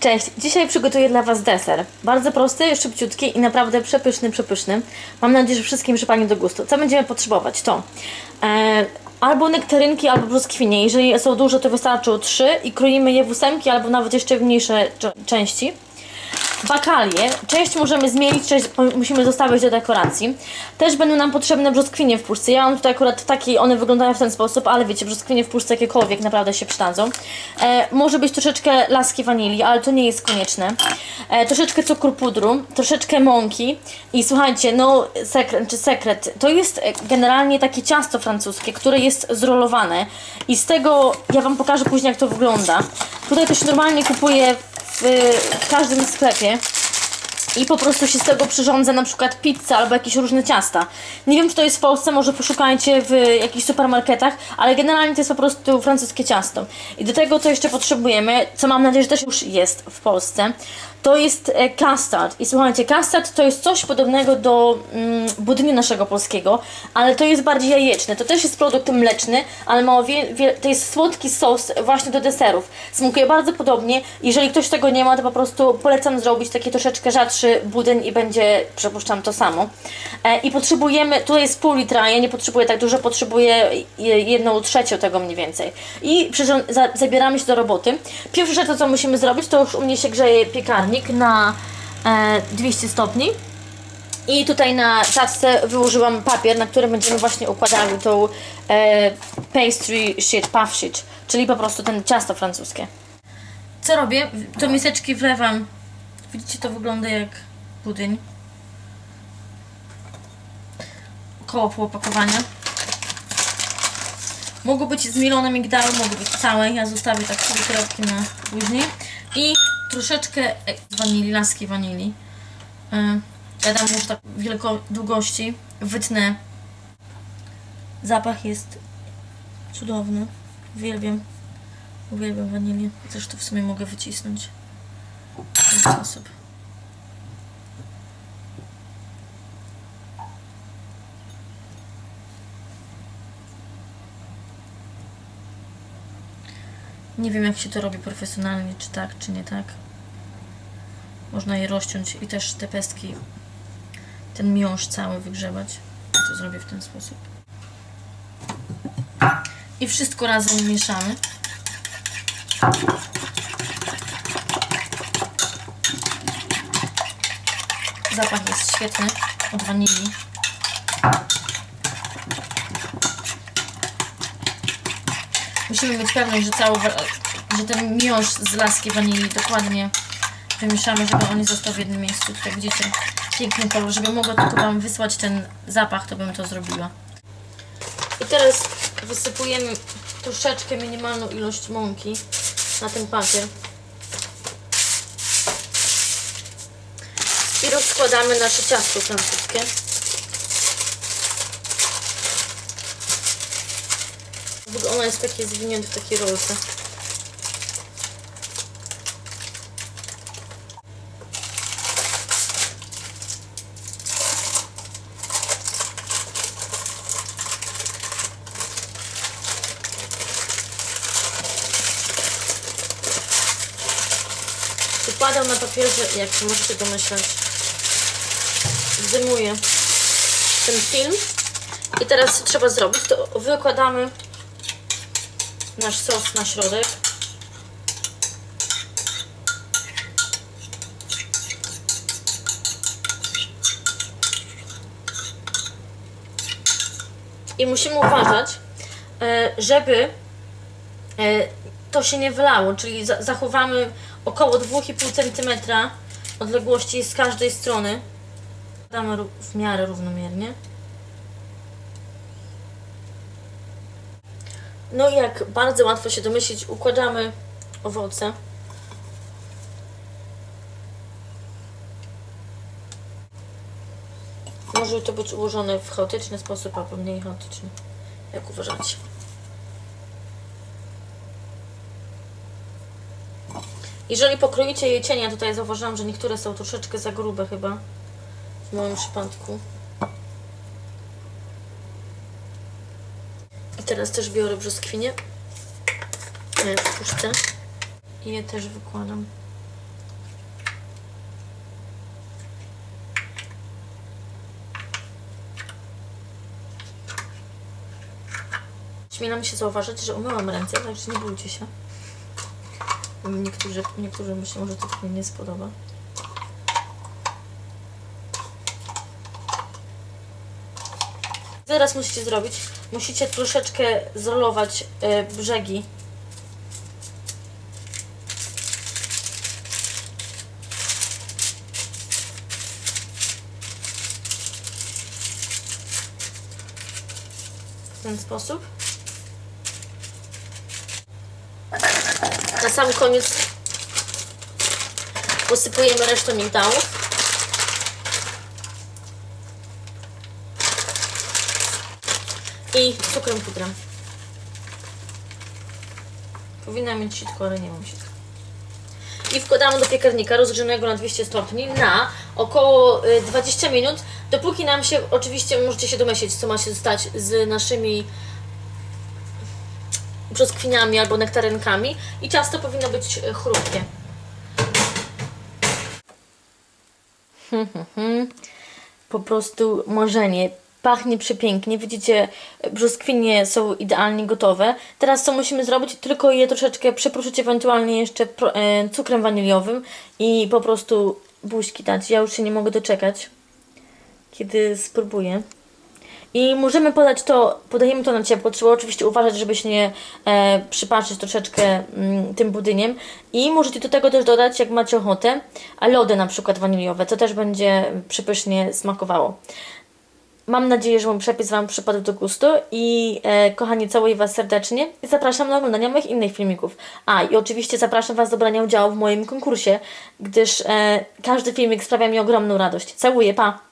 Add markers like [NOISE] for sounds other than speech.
Cześć, dzisiaj przygotuję dla Was deser. Bardzo prosty, szybciutki i naprawdę przepyszny, przepyszny. Mam nadzieję, że wszystkim przypadnie do gustu. Co będziemy potrzebować? To e, albo nektarynki, albo brzoskwinie. Jeżeli są duże, to wystarczą trzy i kroimy je w ósemki, albo nawet jeszcze w mniejsze części. Bakalie. Część możemy zmienić, część musimy zostawić do dekoracji. Też będą nam potrzebne brzoskwinie w puszce. Ja mam tutaj akurat takiej, one wyglądają w ten sposób, ale wiecie, brzoskwinie w puszce jakiekolwiek naprawdę się przydadzą. E, może być troszeczkę laski wanilii, ale to nie jest konieczne. E, troszeczkę cukru pudru, troszeczkę mąki i słuchajcie, no sekret, czy sekret, to jest e, generalnie takie ciasto francuskie, które jest zrolowane i z tego ja Wam pokażę później jak to wygląda. Tutaj to się normalnie kupuje w, w każdym sklepie i po prostu się z tego przyrządza na przykład pizza albo jakieś różne ciasta. Nie wiem, czy to jest w Polsce, może poszukajcie w jakichś supermarketach, ale generalnie to jest po prostu francuskie ciasto. I do tego, co jeszcze potrzebujemy, co mam nadzieję, że też już jest w Polsce, to jest e, custard. I słuchajcie, custard to jest coś podobnego do mm, budyniu naszego polskiego, ale to jest bardziej jajeczny. To też jest produkt mleczny, ale ma to jest słodki sos właśnie do deserów. Smakuje bardzo podobnie. Jeżeli ktoś tego nie ma, to po prostu polecam zrobić taki troszeczkę rzadszy budyń i będzie, przypuszczam, to samo. E, I potrzebujemy, tutaj jest pół litra, ja nie potrzebuję tak dużo, potrzebuję je- jedną trzecią tego mniej więcej. I przyrząd- za, zabieramy się do roboty. Pierwsza rzecz, co musimy zrobić, to już u mnie się grzeje na e, 200 stopni. I tutaj na tacce wyłożyłam papier, na którym będziemy właśnie układali tą e, pastry sheet, puff sheet, czyli po prostu ten ciasto francuskie. Co robię? Do miseczki wlewam, widzicie to wygląda jak budyń. Koło pół opakowania. Mogą być zmielone migdały, mogą być całe. Ja zostawię tak sobie kropki na później. I troszeczkę e, wanilii, laski wanilii. E, Ja dam już tak wielko długości. Wytnę. Zapach jest cudowny. Uwielbiam. Uwielbiam wanilię. Zresztą w sumie mogę wycisnąć w ten sposób. Nie wiem jak się to robi profesjonalnie, czy tak, czy nie tak. Można je rozciąć i też te pestki, ten miąższ cały wygrzebać. To zrobię w ten sposób. I wszystko razem mieszamy. Zapach jest świetny od wanilii. Musimy mieć pewność, że cały, że ten miąższ z laski wanilii dokładnie wymieszamy, żeby on nie został w jednym miejscu. Tutaj widzicie piękny kolor, żeby mogła tylko Wam wysłać ten zapach, to bym to zrobiła. I teraz wysypujemy troszeczkę minimalną ilość mąki na ten papier. I rozkładamy nasze ciasto francuskie. Ono jest takie zwinięte w takiej rolce. Układam na papierze, jak się możecie domyślać. Zdymuję ten film. I teraz trzeba zrobić, to wykładamy nasz sos na środek. I musimy uważać, e, żeby e, to się nie wylało, czyli za- zachowamy około 2,5 cm odległości z każdej strony. Damy w miarę równomiernie. No i jak bardzo łatwo się domyślić, układamy owoce. Może to być ułożone w chaotyczny sposób, albo mniej chaotyczny. Jak uważacie? Jeżeli pokroicie je cienia, tutaj zauważyłam, że niektóre są troszeczkę za grube chyba. W moim przypadku. teraz też biorę brzoskwinie e, w puszce i je też wykładam. Śmielam się zauważyć, że umyłam ręce, także nie bójcie się. Niektórzy, niektórym się może to nie spodoba. Teraz musicie zrobić, musicie troszeczkę zrolować e, brzegi w ten sposób. Na sam koniec posypujemy resztę migdałów. I cukrem pudrem. Powinna mieć sitko, ale nie mam sitka. I wkładamy do piekarnika rozgrzanego na 200 stopni na około y, 20 minut, dopóki nam się, oczywiście możecie się domyślić, co ma się stać z naszymi brzoskwiniami albo nektarynkami i ciasto powinno być y, chrupkie. [LAUGHS] po prostu marzenie. Pachnie przepięknie. Widzicie, brzoskwinie są idealnie gotowe. Teraz co musimy zrobić? Tylko je troszeczkę przeproszyć ewentualnie jeszcze e, cukrem waniliowym i po prostu buźki dać. Ja już się nie mogę doczekać, kiedy spróbuję. I możemy podać to, podajemy to na ciepło. Trzeba oczywiście uważać, żeby się nie e, przypatrzyć troszeczkę mm, tym budyniem. I możecie do tego też dodać, jak macie ochotę, lody na przykład waniliowe. To też będzie przepysznie smakowało. Mam nadzieję, że mój przepis Wam przypadł do gustu i e, kochani, całuję Was serdecznie i zapraszam do oglądania moich innych filmików. A i oczywiście zapraszam Was do brania udziału w moim konkursie, gdyż e, każdy filmik sprawia mi ogromną radość. Całuję, pa!